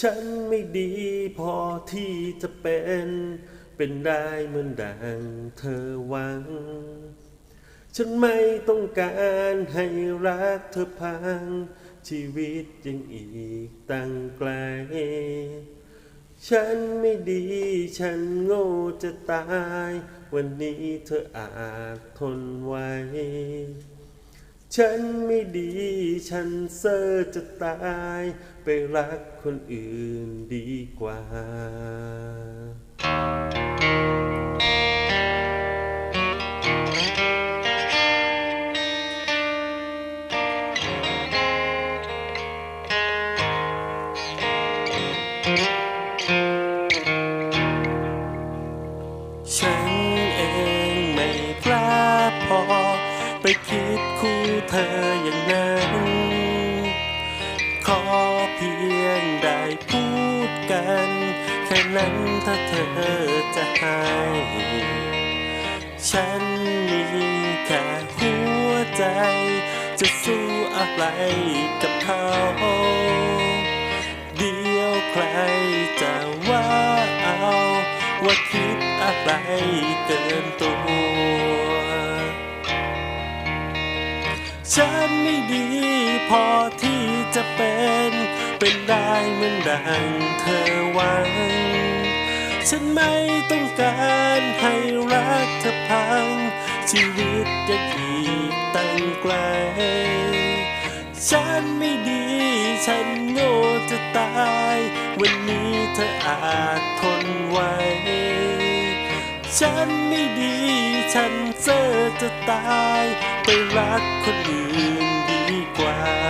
ฉันไม่ดีพอที่จะเป็น เป็นได้เหมือนดังเธอหวัง ฉันไม่ต้องการให้รักเธอพัง ชีวิตยังอีกตั้งไกล ฉันไม่ดี ฉันโง่จะตาย วันนี้เธออาจทนไว้ ฉันไม่ดี ฉันเซอร์จะตาย ไปรักคนอื่นดีกว่า ฉันเองไม่กล้าพอไปคิด ออย่างนั้น ขอเพียงได้พูดกัน แค่นั้นถ้าเธอจะให้ ฉันมีแค่หัวใจ จะสู้อะไรกับเขาเดียวใครจะว่าเอา ว่าคิดอะไรเกินตัว ฉันไม่ดีพอที่จะเป็น เป็นได้เหมือนดังเธอหวัง ฉันไม่ต้องการให้รักเธอพัง ชีวิตยังอีกตั้งไกล ฉันไม่ดี ฉันโง่จะตาย วันนี้เธออาจทนไว้ ฉันไม่ดี ฉันเจอจะตาย ไปรักคนอื่นดีกว่า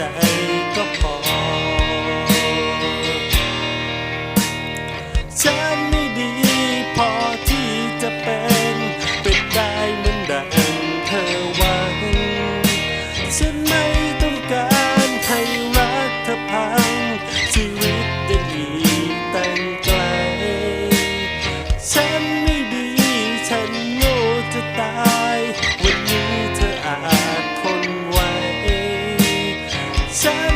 ใน ฉั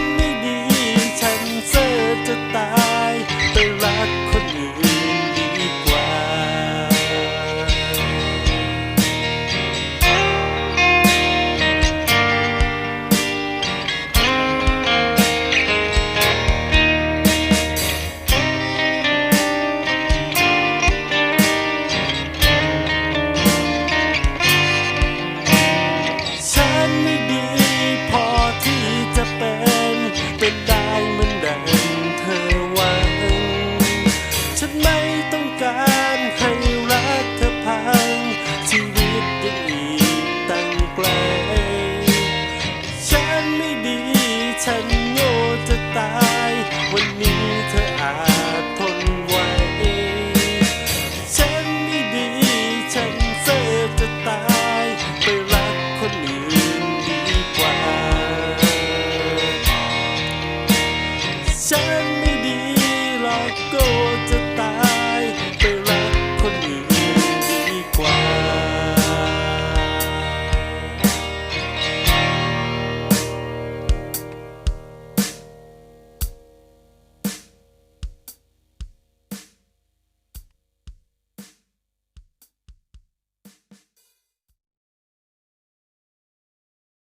่ดี ฉันโง่จะตาย วันนี้เธออาจทนไหวฉันไม่ดี ฉันเสียจะตาย ไปรักคนอื่นดีกว่า ฉันไม่ดีหรอกโก